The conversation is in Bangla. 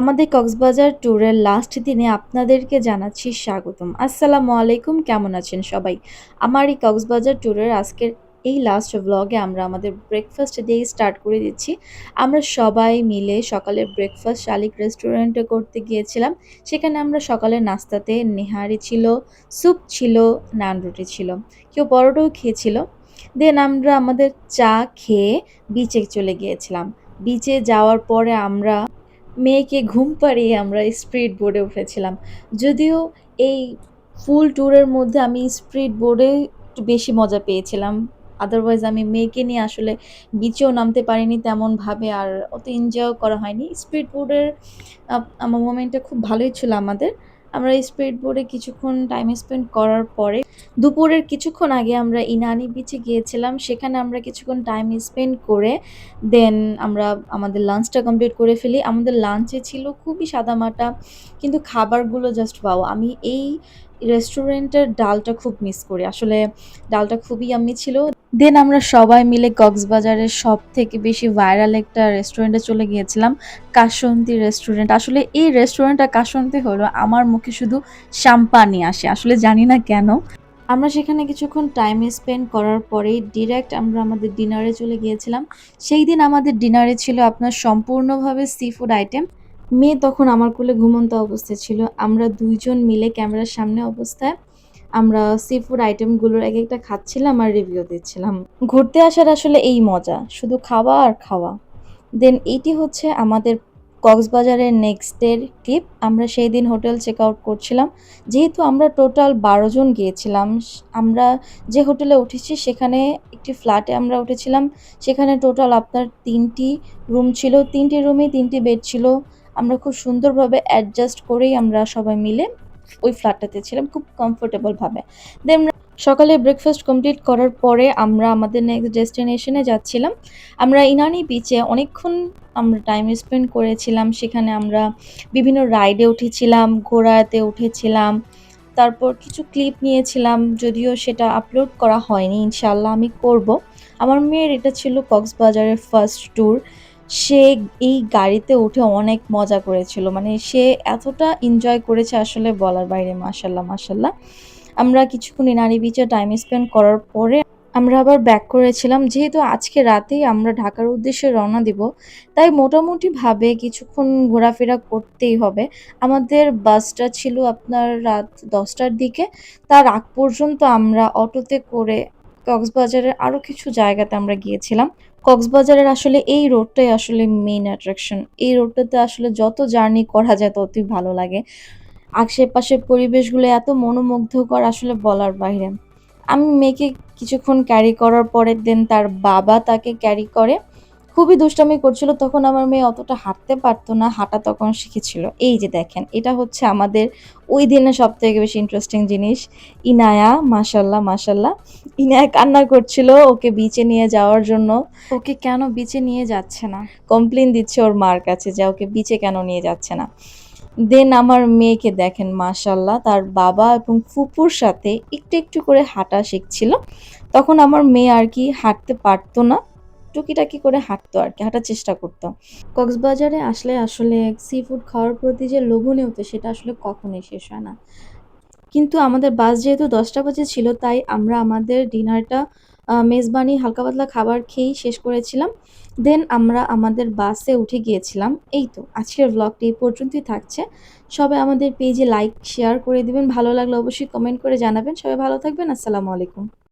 আমাদের কক্সবাজার ট্যুরের লাস্ট দিনে আপনাদেরকে জানাচ্ছি স্বাগতম। আসসালামু আলাইকুম কেমন আছেন সবাই? আমার এই কক্সবাজার ট্যুরের আজকের এই লাস্ট ব্লগে আমরা আমাদের ব্রেকফাস্ট দিয়েই স্টার্ট করে দিচ্ছি। আমরা সবাই মিলে সকালের ব্রেকফাস্ট শালিক রেস্টুরেন্টে করতে গিয়েছিলাম। সেখানে আমরা সকালের নাস্তাতে নেহারি ছিল, স্যুপ ছিল, নান রুটি ছিল। কেউ পরোটাও খেয়েছিল। দেন আমরা আমাদের চা খেয়ে বিচে চলে গিয়েছিলাম। বিচে যাওয়ার পরে আমরা মেয়েকে ঘুম পাড়িয়ে আমরা স্পিড বোর্ডে উঠেছিলাম। যদিও এই ফুল ট্যুরের মধ্যে আমি স্পিড বোর্ডে একটু বেশি মজা পেয়েছিলাম। আদারওয়াইজ আমি মেয়েকে নিয়ে আসলে বিচেও নামতে পারিনি তেমনভাবে আর অত এনজয়ও করা হয়নি। স্পিড বোর্ডের মোমেন্টটা খুব ভালোই ছিল আমাদের। আমরা স্পিড বোর্ডে কিছুক্ষণ টাইম স্পেন্ড করার পরে দুপুরের কিছুক্ষণ আগে আমরা ইনানি বিচে গিয়েছিলাম। সেখানে আমরা কিছুক্ষণ টাইম স্পেন্ড করে দেন আমরা আমাদের লাঞ্চটা কমপ্লিট করে ফেলি। আমাদের লাঞ্চে ছিল খুবই সাদামাটা, কিন্তু খাবারগুলো জাস্ট ওয়াও! আমি এই রেস্টুরেন্টের ডালটা খুব মিস করি। আসলে ডালটা খুবই আমি ছিল। দেন আমরা সবাই মিলে কক্সবাজারের সব থেকে বেশি ভাইরাল একটা রেস্টুরেন্টে চলে গিয়েছিলাম। কাসন্তি রেস্টুরেন্ট। আসলে এই রেস্টুরেন্টটা কাসন্তি হলো আমার মুখে শুধু সাম্পানি আসে। আসলে জানি না কেন? আমরা সেখানে কিছুক্ষণ টাইম স্পেন্ড করার পরেই ডিরেক্ট আমরা আমাদের ডিনারে চলে গিয়েছিলাম। সেই দিন আমাদের ডিনারে ছিল আপনার সম্পূর্ণভাবে সি-ফুড আইটেম। মেয়ে তখন আমার কোলে ঘুমন্ত অবস্থায় ছিল। আমরা দুইজন মিলে ক্যামেরার সামনে অবস্থায় আমরা সি-ফুড আইটেমগুলোর এক একটা খাচ্ছিলাম আর রিভিউ দিচ্ছিলাম। ঘুরতে আসার আসলে এই মজা। শুধু খাওয়া আর খাওয়া। দেন এইটি হচ্ছে আমাদের কক্সবাজারের নেক্সট ডের ক্লিপ। আমরা সেই দিন হোটেল চেক আউট করছিলাম। যেহেতু আমরা টোটাল ১২ জন গিয়েছিলাম, আমরা যে হোটেলে উঠেছি সেখানে একটি ফ্ল্যাটে আমরা উঠেছিলাম। সেখানে টোটাল আপনার তিনটি রুম ছিল। তিনটি রুমে তিনটি বেড ছিল। আমরা খুব সুন্দরভাবে অ্যাডজাস্ট করেই আমরা সবাই মিলে ওই ফ্ল্যাটটাতে ছিলাম খুব কমফোর্টেবল ভাবে। দেন সকালে ব্রেকফাস্ট কমপ্লিট করার পরে আমরা আমাদের নেক্সট ডেস্টিনেশনে যাচ্ছিলাম। আমরা ইনানি বিচে অনেকক্ষণ আমরা টাইম স্পেন্ড করেছিলাম। সেখানে আমরা বিভিন্ন রাইডে উঠেছিলাম, ঘোড়াতে উঠেছিলাম। তারপর কিছু ক্লিপ নিয়েছিলাম। যদিও সেটা আপলোড করা হয়নি। ইনশাল্লাহ আমি করব। আমার মেয়ের এটা ছিল কক্সবাজারের ফার্স্ট ট্যুর। সে এই গাড়িতে উঠে অনেক মজা করেছিল। মানে সে এতটা এনজয় করেছে আসলে বলার বাইরে মাশাআল্লাহ, মাশাআল্লাহ। আমরা কিছুক্ষণ ইনানি বিচে টাইম স্পেন্ড করার পরে আমরা আবার ব্যাক করেছিলাম। যেহেতু আজকে রাতেই আমরা ঢাকার উদ্দেশ্যে রওনা দিব, তাই মোটামুটিভাবে কিছুক্ষণ ঘোরাফেরা করতেই হবে। আমাদের বাসটা ছিল আপনার রাত দশটার দিকে। তার আগ পর্যন্ত আমরা অটোতে করে কক্সবাজারের আরও কিছু জায়গাতে আমরা গিয়েছিলাম। কক্সবাজারের আসলে এই রোডটাই আসলে মেইন অ্যাট্রাকশন। এই রোডটাতে আসলে যত জার্নি করা যায় ততই ভালো লাগে। আশেপাশের পরিবেশগুলো এত মনোমুগ্ধকর আসলে বলার বাইরে। আমি মেয়েকে কিছুক্ষণ ক্যারি করার পরের দিন তার বাবা তাকে ক্যারি করে। খুবই দুষ্টামি করছিল। তখন আমার মেয়ে অতটা হাঁটতে পারতো না। হাঁটা তখন শিখেছিল। এই যে দেখেন, এটা হচ্ছে আমাদের ওই দিনের সবথেকে বেশি ইন্টারেস্টিং জিনিস। ইনায়া মাশাআল্লাহ, মাশাআল্লাহ। ইনায়া কান্না করছিল ওকে বিচে নিয়ে যাওয়ার জন্য। ওকে কেন বিচে নিয়ে যাচ্ছে না? কমপ্লেন দিচ্ছে ওর মার কাছে যে ওকে বিচে কেন নিয়ে যাচ্ছে না। দেন আমার মেয়েকে দেখেন মাশাআল্লাহ তার বাবা এবং ফুপুর সাথে একটু, একটু করে হাঁটা শিখছিল। তখন আমার মেয়ে আর কি হাঁটতে পারতো না। টুকিটাকি করে হাঁটতো আর কি, হাঁটার চেষ্টা করতো কক্সবাজারে আসলে আসলে সি-ফুড খাওয়ার প্রতি যে লোভনীয়তা সেটা আসলে কখনোই শেষ হয় না। কিন্তু আমাদের বাস যেহেতু দশটা বাজে ছিল তাই আমরা আমাদের ডিনারটা মেজবানি হালকা পাতলা খাবার খেয়েই শেষ করেছিলাম। দেন আমরা আমাদের বাসে উঠে গিয়েছিলাম। এই তো আজকের ভ্লগটি এই পর্যন্তই থাকছে। সবাই আমাদের পেজে লাইক, শেয়ার করে দিবেন। ভালো লাগলে অবশ্যই কমেন্ট করে জানাবেন। সবাই ভালো থাকবেন। আসসালামু আলাইকুম।